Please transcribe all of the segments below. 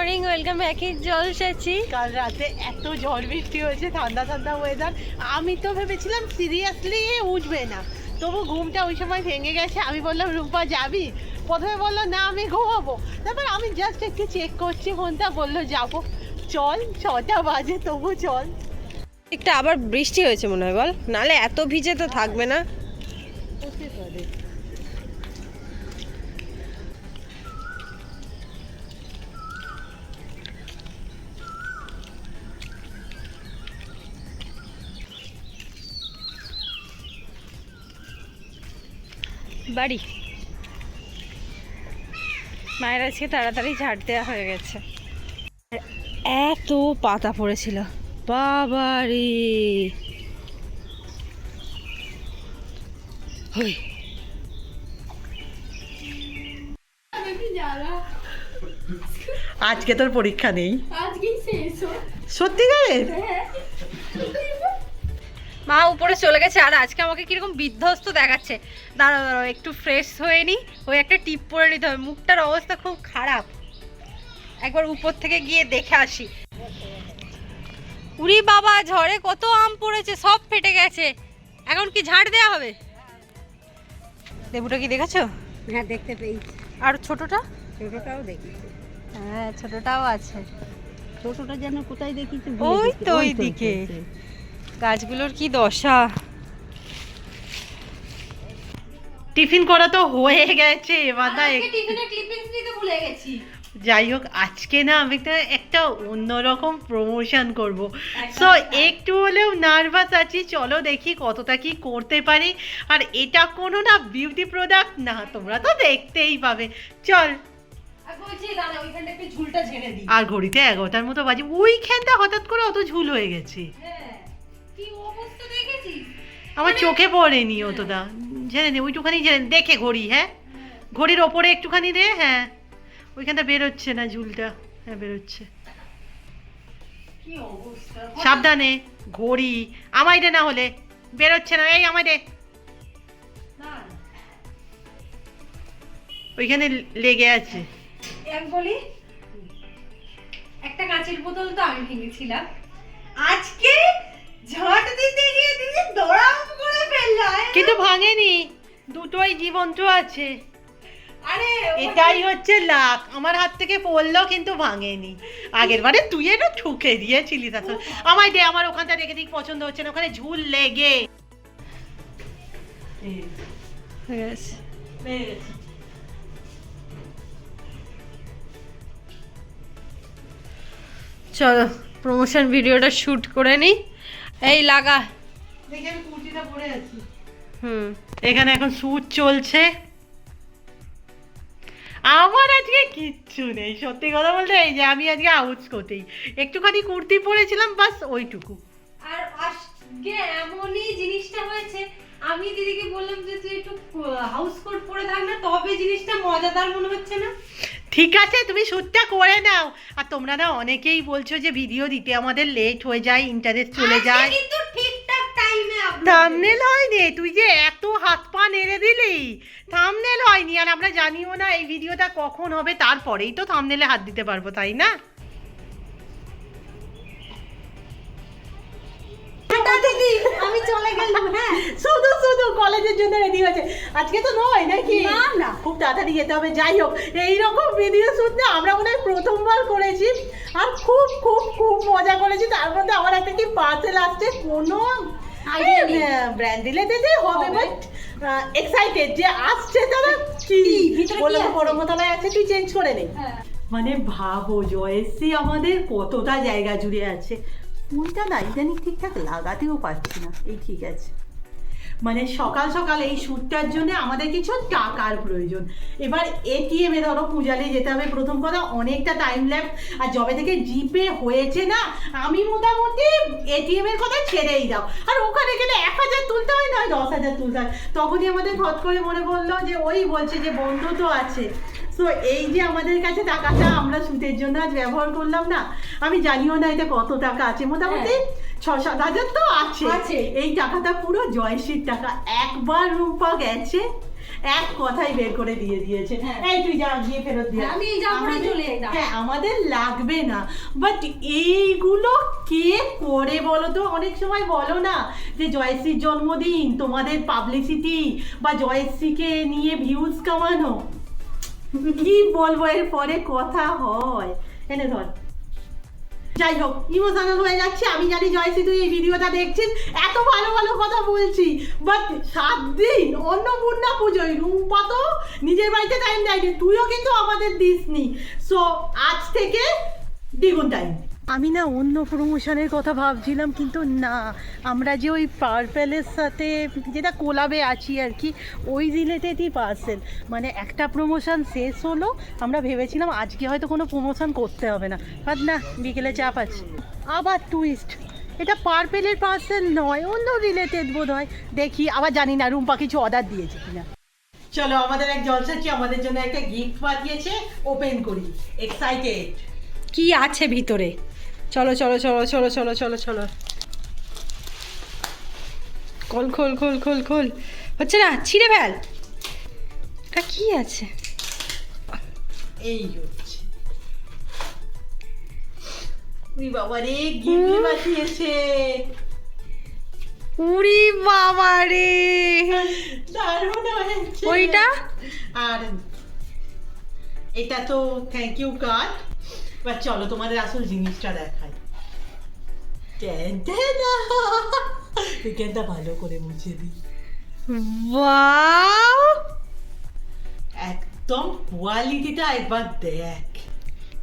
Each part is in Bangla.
মর্নিং ওয়েলকাম ব্যাক ইন জলসাচি কাল রাতে এত ঝড় বৃষ্টি হয়েছে ঠান্ডা ঠান্ডা ওয়েদার আমি তো ভেবেছিলাম সিরিয়াসলি উঠবে না। তবু ঘুমটা ওই সময় ভেঙে গেছে আমি বললাম রূপা যাবি? প্রথমে বলল না আমি ঘুমাবো। তারপর আমি জাস্ট একটু চেক করছি ফোনটা বলল যাব। চল ছটা বাজে তবু চল। একটা আবার বৃষ্টি হয়েছে মনে হয় বল। নালে এত ভিজে তো থাকবে না। বাড়ি। মায়ের আজকে তাড়াতাড়ি ঝাড় দেওয়া হয়ে গেছে। এত পাতা পড়েছিল। বাবারে। হই। আজকে তোর পরীক্ষা নেই? আজকেই শেষ হোক। সত্যিকারের? মা উপরে চলে গেছে আর আজকে আমাকে কীরকম বিধ্বস্ত দেখাচ্ছে। দাঁড়াও দাঁড়াও একটু ফ্রেশ হয়ে নি। ওই একটা টিপ পরে নিতে হবে। মুখটার অবস্থা খুব খারাপ। একবার উপর থেকে গিয়ে দেখে আসি। উরি বাবা ঝড়ে কত আম পড়েছে সব ফেটে গেছে। এখন কি ঝাড় দেওয়া হবে? লেবুটা কি দেখেছ? হ্যাঁ দেখতে পেয়েছি। আর ছোটটা? ছোটটাও দেখেছি। হ্যাঁ ছোটটাও আছে। ছোটটা যেন কোথায় দেখেছি ওই তো ওই দিকে গাছগুলোর কি দশা? টিফিন করা তো হয়ে গেছে এবার যাই হোক আজকে না আমি একটা একটা অন্যরকম প্রমোশন করব। সো একটু হলেও নার্ভাস আছি চলো দেখি কতটা কি করতে পারি। আর এটা কোনো না বিউটি প্রোডাক্ট না তোমরা তো দেখতেই পাবে। চল। আর ঘড়িতে এগারোটার মতো বাজে ওইখানটা হঠাৎ করে অত ঝুল হয়ে গেছে। হ্যাঁ। আমার চোখে পড়েনি অতটা জেনে নে ওইটুখানি জেনে দেখে ঘড়ি হ্যাঁ? ঘড়ির ওপরে একটুখানি দে হ্যাঁ। ওইখানটা বেরোচ্ছে না ঝুলটা হ্যাঁ বেরোচ্ছে। সাবধানে ঘড়ি আমায় দে না হলে। বেরোচ্ছে না এই আমায় দে। ওইখানে লেগে আছে। এক বলি একটা কাঁচের বোতল তো আমি ভেঙেছিলাম আজকে ঝট দিতে গিয়ে দিদি দড়াম করে ফেললাম কিন্তু ভাঙেনি দুটোই জীবন্ত আছে। আরে এটাই হচ্ছে লাখ। আমার হাত থেকে পড়ল কিন্তু ভাঙেনি। আগের বারে তুই এটা ঠুকে দিয়েছিলিস আসলে আমায় দে আমার ওখানটা রেখে দিক পছন্দ হচ্ছে না। ওখানে ঝুল লেগে। চলো প্রমোশন ভিডিওটা শুট করে নি এই লাগা। কুর্তিটা পরে আছি। হুম। এখানে এখন শ্যুট চলছে। আমার আজকে কিচ্ছু নেই সত্যি কথা বলতে এই যে আমি আজকে আউটস করতেই একটুখানি কুর্তি পরেছিলাম বাস ওইটুকু। আর আজকে এমনই জিনিসটা হয়েছে আমি দিদিকে বললাম যে তুই একটু হাউস কোট পরে থাক না তবে জিনিসটা মজাদার মনে হচ্ছে না? ঠিক আছে তুমি শ্যুটটা করে নাও। আর তোমরা না অনেকেই বলছো যে ভিডিও দিতে আমাদের লেট হয়ে যায় ইন্টারেস্ট চলে যায়। কিন্তু ঠিকঠাক টাইমে থামনেল হয়নি। তুই যে এত হাত পা নেড়ে দিলি। থামনেল হয়নি আর আমরা জানিও না এই ভিডিওটা কখন হবে তারপরেই তো থামনেলে হাত দিতে পারব তাই না? আমি চলে গেলাম হ্যাঁ শুধু শুধু কলেজের জন্য রেডি হয়েছে আজকে তো নয় নাকি না, না। খুব তাড়াতাড়ি যেতে হবে যাই হোক এইরকম ভিডিও শুট না আমরা মনে হয় প্রথমবার করেছি আর খুব খুব খুব মজা করেছি তার মধ্যে আমার একটা কি পার্সেল আসছে কোনো। ব্র্যান্ড রিলেটেডই হবে হবে। বাট এক্সাইটেড যে আসছে তারা কি আছে? পরমতলায় আছে তুই চেঞ্জ করে নে হ্যাঁ। মানে ভাবো জয়শ্রী আমাদের কতটা জায়গা জুড়ে আছে ফোনটা না ইদানিং ঠিকঠাক লাগাতেও পারছি না। এই ঠিক আছে। মানে সকাল সকাল এই শ্যুটটার জন্য আমাদের কিছু টাকার প্রয়োজন। এবার এটিএম এ ধরো পূজালে যেতে হবে। প্রথম কথা, অনেকটা টাইম ল্যাব আর যবে থেকে জিপে হয়েছে না, আমি মোটামুটি এটিএম এর কথা ছেড়েই দাও। আর ওখানে গেলে এক হাজার তুলতে হয় নয় দশ হাজার তুলতে হয়। তখনই আমাদের হট করে মনে পড়ল যে, ওই বলছে যে, বন্ধু তো আছে। তো এই যে আমাদের কাছে টাকাটা আমরা সুদের জন্য আজ ব্যবহার করলাম না আমি জানিও না এটা কত টাকা আছে। মোটামুটি ছ সাত হাজার তো আছে। এই টাকাটা পুরো জয়শ্রীর টাকা। একবার রূপা গেছে এক কথাই বের করে দিয়ে দিয়েছে। এই তুই যা গিয়ে ফেরত দিয়ে হ্যাঁ, আমি চলে হ্যাঁ আমাদের লাগবে না। বাট এইগুলো কে করে বলো তো? অনেক সময় বলো না যে জয়শ্রীর জন্মদিন তোমাদের পাবলিসিটি বা জয়শ্রীকে নিয়ে ভিউজ কামানো। কি বলব এর পরে কথা হয়। এনে ধর। যাই হোক ইমোশনাল হয়ে যাচ্ছে। আমি জানি জয়সি তুই এই ভিডিওটা দেখছিস। এত ভালো ভালো কথা বলছি। বাট সাত দিন অন্নপূর্ণা পুজোয়, রুম্পা তো নিজের বাড়িতে টাইম দেয়নি। তুইও কিন্তু আমাদের দিসনি। সো আজ থেকে দ্বিগুণ টাইম আমি না অন্য প্রমোশনের কথা ভাবছিলাম, কিন্তু না। আমরা যে ওই পার্পেলের সাথে যেটা কোলাবে আছি আর কি, ওই রিলেটেডই পার্সেল মানে একটা প্রমোশন শেষ হলো, আমরা ভেবেছিলাম আজকে হয়তো কোনো প্রমোশন করতে হবে না। বাট না, বিকেলে চাপ আছে আবার টুইস্ট এটা পার্পেলের পার্সেল নয়, অন্য রিলেটেড বোধ হয় দেখি, আবার জানি না রুম্পা কিছু অর্ডার দিয়েছে কিনা। চলো, আমাদের এক জলসাচ্ছি, আমাদের জন্য একটা গিফট পাঠিয়েছে ওপেন করি। এক্সাইটেড কি আছে ভিতরে? চলো চলো চলো চলো চলো চলো চলো। খোল খোল খোল খোল খোল। হচ্ছে না? ছিঁড়ে ফেল। এটা কি আছে? এই হচ্ছে। বাবা রে গিফট পাঠিয়েছে। উরি বাবা রে। দারুণ হয়েছে। ওইটা? আর এটা তো থ্যাংক ইউ কার্ড এবার চলো তোমাদের আসল জিনিসটা দেখাই। এখানটা ভালো করে মুছে দিই। ওয়াও! একদম কোয়ালিটিটা একবার দেখ।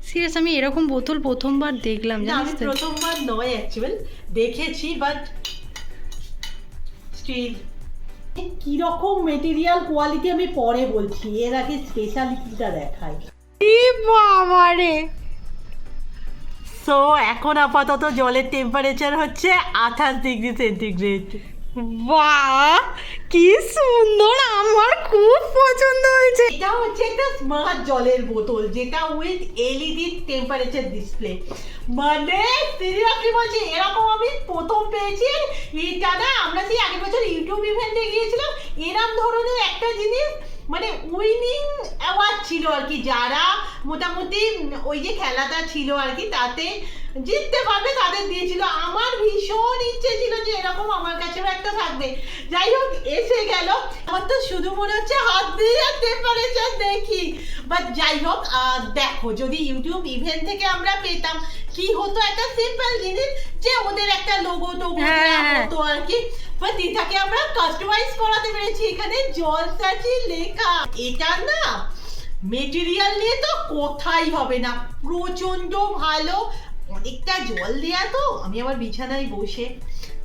সিরিয়াস আমি এরকম বোতল প্রথমবার দেখলাম জানিস তো? প্রথমবার নয় অ্যাকচুয়াল দেখেছি বাট স্টিল কীরকম মেটেরিয়াল কোয়ালিটি আমি পরে বলছি। এর আগে স্পেশালিটিটা দেখাই। বাবা রে সো এখন আপাতত জলের টেম্পারেচার হচ্ছে আঠাশ ডিগ্রি সেন্টিগ্রেড বাহ কি সুন্দর, আমার খুব পছন্দ হয়েছে। এটা হচ্ছে একটা স্মার্ট জলের বোতল, যেটা উইথ এলইডি টেম্পারেচার ডিসপ্লে মানে সিরিয়াসলি বলছি এরকম আমি প্রথম পেয়েছি। এটা না, আমরা সেই আগের বছর ইউটিউব ইভেন্টে গিয়েছিলাম, এরম ধরনের একটা জিনিস মানে উইনিং অ্যাওয়ার্ড ছিল আর কি। যারা মোটামুটি ওই যে খেলাটা ছিল আর কি, তাতে জিততে পারবে, তাদের দিয়েছিল। আমার ভীষণ ইচ্ছে ছিল যে এরকম আমার কাছেও একটা থাকবে। যাই হোক এসে গেল। আমার তো শুধু মনে হচ্ছে হাত দিয়ে টেম্পারেচার দেখি। বাট যাই হোক দেখো যদি ইউটিউব ইভেন্ট থেকে আমরা পেতাম কি হতো একটা সিম্পল জিনিস যে ওদের একটা লোগো টোগো হ্যাঁ, হ্যাঁ। হতো আর কি। বাট এটাকে আমরা কাস্টমাইজ করাতে পেরেছি। এখানে জলসাচি লেখা। এটা না মেটেরিয়াল নিয়ে তো কোথাই হবে না। প্রচণ্ড ভালো। অনেকটা জল দেয়া তো। আমি আমার বিছানায় বসে।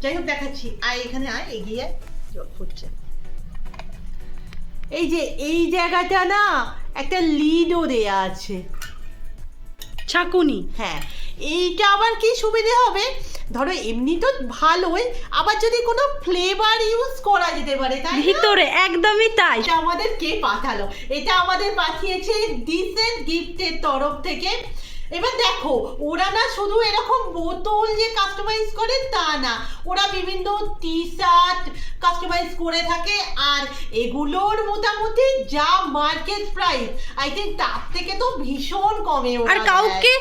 যাই হোক দেখাচ্ছি। আয় এখানে আয় এগিয়ে। জল এই যে এই জায়গাটা না একটা লিডও দেয়া আছে। ছাকুনি। হ্যাঁ এইটা আবার কি সুবিধে হবে? ধরো এমনি তো ভালোই আবার যদি কোনো ফ্লেভার ইউজ করা যেতে পারে তাই ভিতরে একদমই তাই। এটা আমাদের কে পাঠালো? এটা আমাদের পাঠিয়েছে ডিসেন্ট গিফটের তরফ থেকে এবার দেখো ওরা না শুধু এরকম বোতল যে কাস্টমাইজ করে তা না ওরা বিভিন্ন টি শার্ট কাস্টমাইজ করে থাকে আর এগুলোর মোটামুটি যা মার্কেট প্রাইস আই থিঙ্ক তার থেকে তো ভীষণ কমে ওরা আর কাউকে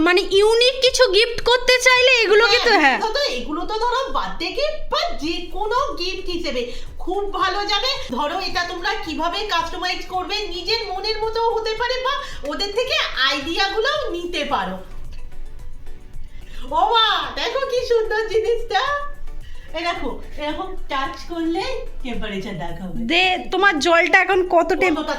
মানে ইউনিক কিছু গিফট করতে চাইলে এগুলো কিন্তু হ্যাঁ বিশেষত এগুলো তো ধরো বার্থডে গিফট বা যে কোনো গিফট হিসেবে খুব ভালো যাবে। ধরো এটা তোমরা কীভাবে কাস্টমাইজ করবে নিজের মনের মতো হতে পারে বা ওদের থেকে আইডিয়াগুলোও নিতে পারো। ও মা দেখো কি সুন্দর জিনিসটা। এই এরকম টাচ করলে টেম্পারেচার দেখাবে দে তোমার জলটা এখন কত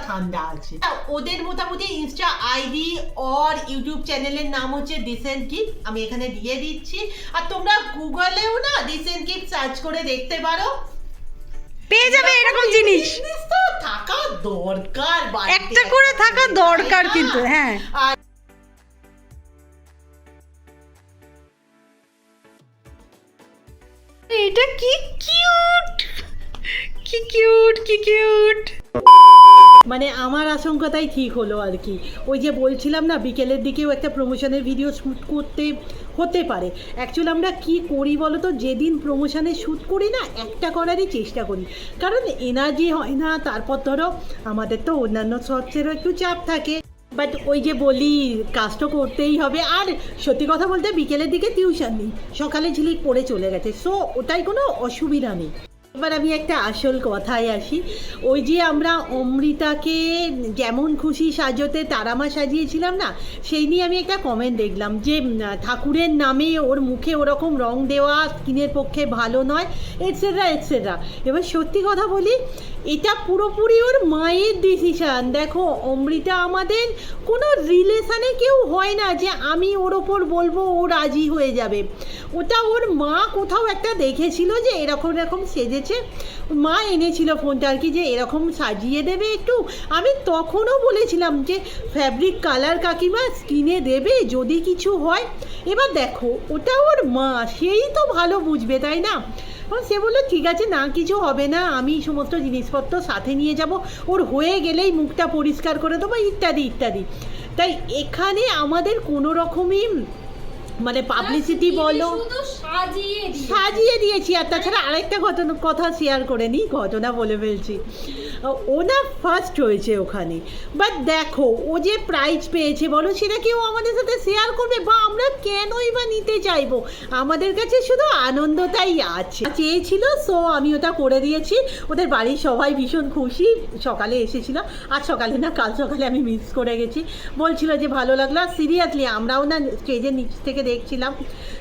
ঠান্ডা আছে। ওদের মোটামুটি ইনস্টা আইডি অর ইউটিউব চ্যানেলের নাম হচ্ছে ডিসেন্ট গিফট আমি এখানে দিয়ে দিচ্ছি। আর তোমরা গুগলেও না ডিসেন্ট গিফট সার্চ করে দেখতে পারো। পেয়ে যাবে এরকম জিনিস। থাকা দরকার একটা করে থাকা দরকার কিন্তু হ্যাঁ। এটা কি কিউট কি কিউট কি কিউট মানে আমার আশঙ্কাটাই ঠিক হলো আর কি। ওই যে বলছিলাম না, বিকেলের দিকেও একটা প্রমোশনের ভিডিও শ্যুট করতে, হতে পারে। অ্যাকচুয়ালি আমরা কি করি বলো তো যেদিন প্রমোশনে শ্যুট করি না, একটা করারই চেষ্টা করি। কারণ এনার্জি হয় না, তারপর ধরো আমাদের তো অন্যান্য শর্টসেরও একটু চাপ থাকে। বাট ওই যে বলি কাজটা করতেই হবে। আর সত্যি কথা বলতে বিকেলের দিকে টিউশন নেই। সকালে ঝিলিক পড়ে চলে গেছে। সো ওটাই কোনো অসুবিধা নেই। এবার আমি একটা আসল কথায় আসি। ওই যে আমরা অমৃতাকে যেমন খুশি সাজতে তারামা সাজিয়েছিলাম না, সেই নিয়ে আমি একটা কমেন্ট দেখলাম যে ঠাকুরের নামে ওর মুখে ওরকম রং দেওয়া স্কিনের পক্ষে ভালো নয় এটসেট্রা এটসেট্রা এবার সত্যি কথা বলি, এটা পুরোপুরি ওর মায়ের ডিসিশান দেখো, অমৃতা আমাদের কোনো রিলেশানে কেউ হয় না যে আমি ওর ওপর বলব ও রাজি হয়ে যাবে। ওটা ওর মা কোথাও একটা দেখেছিল যে এরকম এরকম সেজেছে মা এনেছিল ফোনটা আর কি যে এরকম সাজিয়ে দেবে একটু। আমি তখনও বলেছিলাম যে ফ্যাব্রিক কালার কাকিমা স্কিনে দেবে যদি কিছু হয়। এবার দেখো ওটা ওর মা সেই তো ভালো বুঝবে তাই না? সে বলল ঠিক আছে না কিছু হবে না আমি সমস্ত জিনিসপত্র সাথে নিয়ে যাব। ওর হয়ে গেলেই মুখটা পরিষ্কার করে দেবো ইত্যাদি ইত্যাদি। তাই এখানে আমাদের কোনো রকমই মানে পাবলিসিটি বলো সাজিয়ে দিয়েছি। আর তাছাড়া আরেকটা ঘটনা, কথা শেয়ার করে নিই, ঘটনা বলে ফেলছি। ও না ফার্স্ট হয়েছে ওখানে। বাট দেখো, ও যে প্রাইজ পেয়েছে, বলো সেটা কেউ আমাদের সাথে শেয়ার করবে? বা আমরা কেনই বা নিতে চাইব? আমাদের কাছে শুধু আনন্দটাই আছে। চেয়েছিল সো আমি ওটা করে দিয়েছি। ওদের বাড়ির সবাই ভীষণ খুশি। সকালে এসেছিল। আর সকালে না, কাল সকালে আমি মিস করে গেছি। বলছিল যে ভালো লাগল। সিরিয়াসলি আমরাও না স্টেজের নিচ থেকে দেখছিলাম।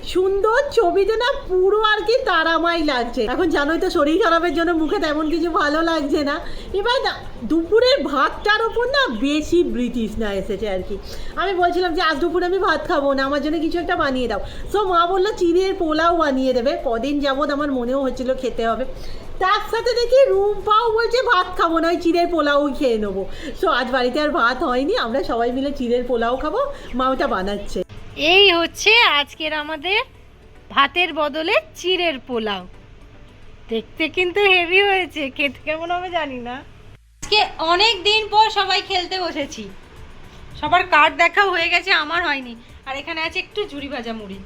সুন্দর ছবিতে না পুরো আর কি তারামাই লাগছে। এখন জানোই তো শরীর খারাপের জন্য মুখে তেমন কিছু ভালো লাগছে না। এবার না, দুপুরের ভাতটার ওপর না বেশি ব্রিটিশ না এসেছে আর কি। আমি বলছিলাম যে, আজ দুপুরে আমি ভাত খাব না, আমার জন্য কিছু একটা বানিয়ে দাও। সো মা বলল চিড়ের পোলাও বানিয়ে দেবে, কদিন যাবৎ আমার মনেও হচ্ছিল খেতে হবে। তার সাথে দেখি রুম পাও বলছে, ভাত খাব না, ওই চিড়ের পোলাও খেয়ে নেব। সো আজ বাড়িতে আর ভাত হয়নি, আমরা সবাই মিলে চিড়ের পোলাও খাব, মা ওটা বানাচ্ছে। এই হচ্ছে আজকের আমাদের ভাতের বদলে চিড়ের পোলাও। দেখতে কিন্তু হেভি হয়েছে খেতে কেমন হবে জানি না। আজকে অনেক দিন পর সবাই খেলতে বসেছি। সবার কার্ড দেখা হয়ে গেছে আমার হয়নি। আর এখানে আছে একটু ঝুড়ি ভাজা মুড়ি।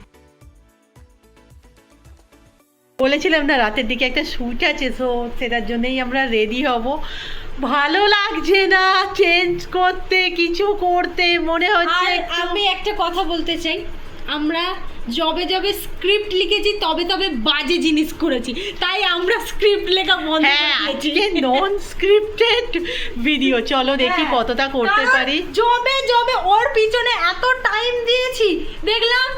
বলেছিলাম না রাতের দিকে একটা শ্যুট আছে সো সেটার জন্যই আমরা রেডি হব। ভালো লাগছে না চেঞ্জ করতে কিছু করতে মনে হচ্ছে আমি একটা কথা বলতে চাই। আমরা যবে যবে স্ক্রিপ্ট লিখেছি তবে তবে বাজে জিনিস করেছি। তাই আমরা স্ক্রিপ্ট লেখা বন্ধ হ্যাঁ আজকে নন স্ক্রিপ্টেড ভিডিও চলো দেখি হ্যাঁ, কতটা করতে পারি। যবে যবে ওর পিছনে এত টাইম দিয়েছি দেখলাম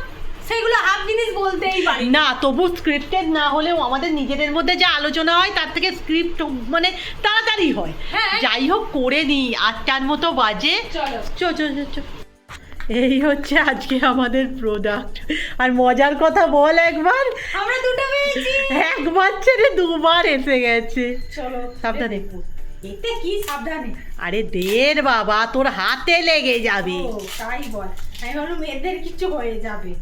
সেগুলো হাফ জিনিস বলতেই পারি না। তবু স্ক্রিপ্টেড না হলেও আমাদের নিজেদের মধ্যে যে আলোচনা হয় তার থেকে স্ক্রিপ্ট মানে তাড়াতাড়ি হয়। হ্যাঁ। যাই হোক করে নিই। আটটার মতো বাজে। চলো। চো চো চো। এই হচ্ছে আজকে আমাদের প্রোডাক্ট আর মজার কথা বল একবার। আমরা দুটো পেয়েছি। একবার ছেড়ে দুবার এসে গেছে। চলো। সাবধানে। এতে কি সাবধানে? আরে দের বাবা তোর হাতে লেগে যাবে। তাই বল। আমি ভাবলাম কিছু হয়ে যাবে।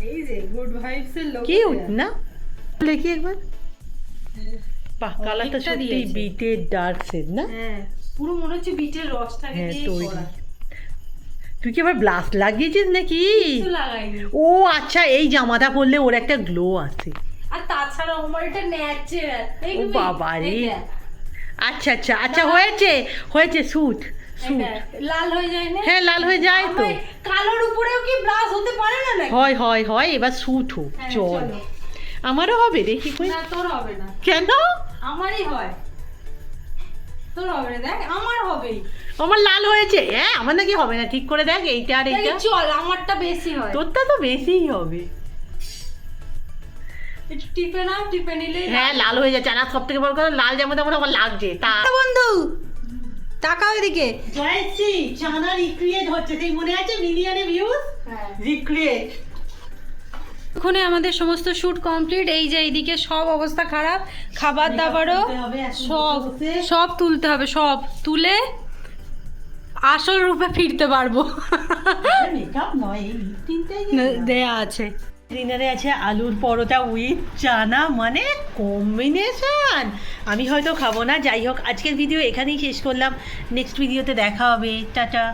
এই যে গুড ভাইবস এর লোক কিউট না? দেখি একবার। বাহ কালারটা সত্যি বিটের ডার্ক শেড না? হ্যাঁ পুরো মনে হচ্ছে বিটের রসটাকে হ্যাঁ দিয়ে করা। তুই কি আবার ব্লাস্ট লাগিয়েছিস নাকি? ও আচ্ছা এই জামাটা পরলে ওর একটা গ্লো আছে। আর তাছাড়া আমার এটা ন্যাচারাল ও বাবা রে। আচ্ছা আচ্ছা আচ্ছা হয়েছে হয়েছে স্যুট লাল হয়ে যায় না? হ্যাঁ লাল হয়ে যায় তো। কালোর উপরেও কি ব্লাউজ হতে পারে না হয় হয় হয় এবার স্যুট হোক হ্যাঁ, চল। আমারও হবে দেখি কই না তোর হবে না। কেন? আমারই হয়। তোর হবে দেখ আমার লাল হয়েছে। হ্যাঁ আমার নাকি হবে না। ঠিক করে দেখ এইটা আর এইটা। চল আমারটা বেশি হয়। তোরটা তো বেশিই হবে। টিপে নাও টিপে নিলেই হ্যাঁ লাল হয়ে যাচ্ছে। আর সব থেকে বড় কথা লাল জামাটা আমার আমার লাগছে। তা বন্ধু টাকা ওইদিকে। জয়শ্রী চানা রিক্রিয়েট হচ্ছে। সেই মনে আছে? মিলিয়নে ভিউজ হ্যাঁ। রিক্রিয়েট ওখানে আমাদের সমস্ত শুট কমপ্লিট। এই যে এইদিকে সব অবস্থা খারাপ। খাবার দাবারও সব সব তুলতে হবে সব। তুলে আসল রূপে ফিরতে পারব। দেয়া আছে। ডিনারে আছে আলুর পরোটা উইথ চানা মানে কম্বিনেশন আমি হয়তো খাব না যাই হোক আজকের ভিডিও এখানেই শেষ করলাম। নেক্সট ভিডিওতে দেখা হবে। টাটা।